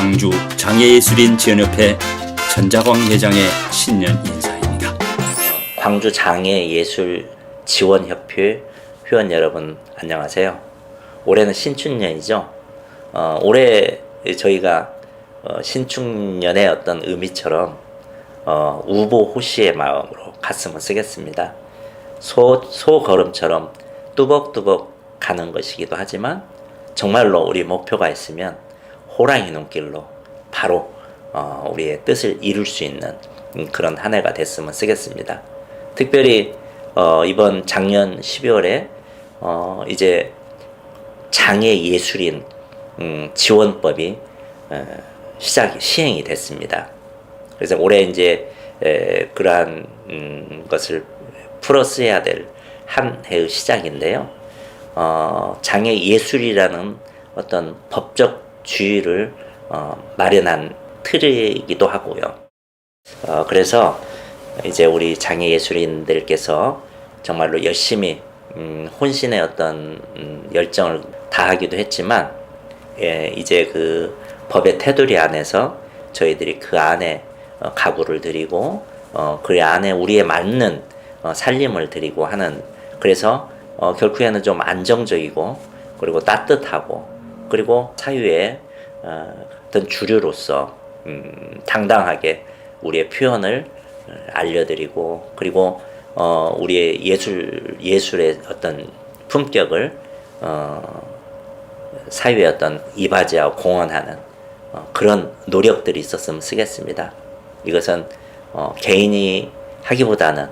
광주 장애예술인 지원협회 전자광 회장의 신년 인사입니다. 광주 장애예술 지원협회 회원 여러분 안녕하세요. 올해는 신축년이죠. 어, 올해 저희가 어, 신축년의 어떤 의미처럼 어, 우보호시의 마음으로 가슴을 쓰겠습니다. 소, 소걸음처럼 뚜벅뚜벅 가는 것이기도 하지만 정말로 우리 목표가 있으면 호랑이 눈길로 바로 어, 우리의 뜻을 이룰 수 있는 음, 그런 한 해가 됐으면 쓰겠습니다. 특별히 어, 이번 작년 12월에 어, 이제 장애 예술인 음, 지원법이 어, 시작 시행이 됐습니다. 그래서 올해 이제 에, 그러한 음, 것을 풀어서야 될 한 해의 시작인데요. 어, 장애 예술이라는 어떤 법적 주의를 어, 마련한 틀이기도 하고요. 어, 그래서 이제 우리 장애 예술인들께서 정말로 열심히 음, 혼신의 어떤 음, 열정을 다하기도 했지만 예, 이제 그 법의 테두리 안에서 저희들이 그 안에 어, 가구를 드리고 어, 그 안에 우리에 맞는 어, 살림을 드리고 하는 그래서 어, 결국에는 좀 안정적이고 그리고 따뜻하고 그리고 사회의 어, 어떤 주류로서 음, 당당하게 우리의 표현을 어, 알려드리고 그리고 어, 우리의 예술 예술의 어떤 품격을 어, 사회의 어떤 이바지하고 공헌하는 어, 그런 노력들이 있었으면 쓰겠습니다. 이것은 어, 개인이 하기보다는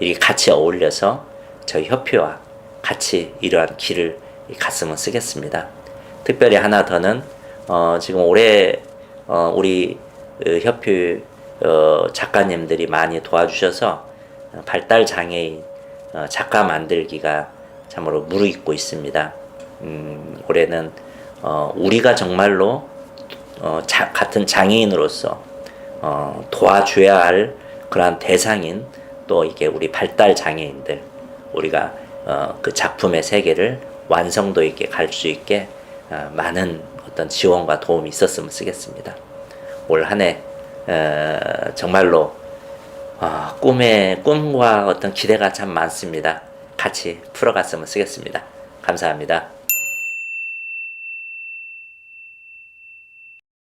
이렇게 같이 어울려서 저희 협회와 같이 이러한 길을 갔으면 쓰겠습니다. 특별히 하나 더는 어, 지금 올해 어, 우리 어, 협회 어, 작가님들이 많이 도와주셔서 어, 발달 장애인 어, 작가 만들기가 참으로 무르익고 있습니다. 음, 올해는 어, 우리가 정말로 어, 자, 같은 장애인으로서 어, 도와줘야 할 그러한 대상인 또 이게 우리 발달 장애인들 우리가 어, 그 작품의 세계를 완성도 있게 갈 수 있게 어, 많은 어떤 지원과 도움이 있었으면 쓰겠습니다. 올 한해 어, 정말로 어, 꿈의 꿈과 어떤 기대가 참 많습니다. 같이 풀어갔으면 쓰겠습니다. 감사합니다.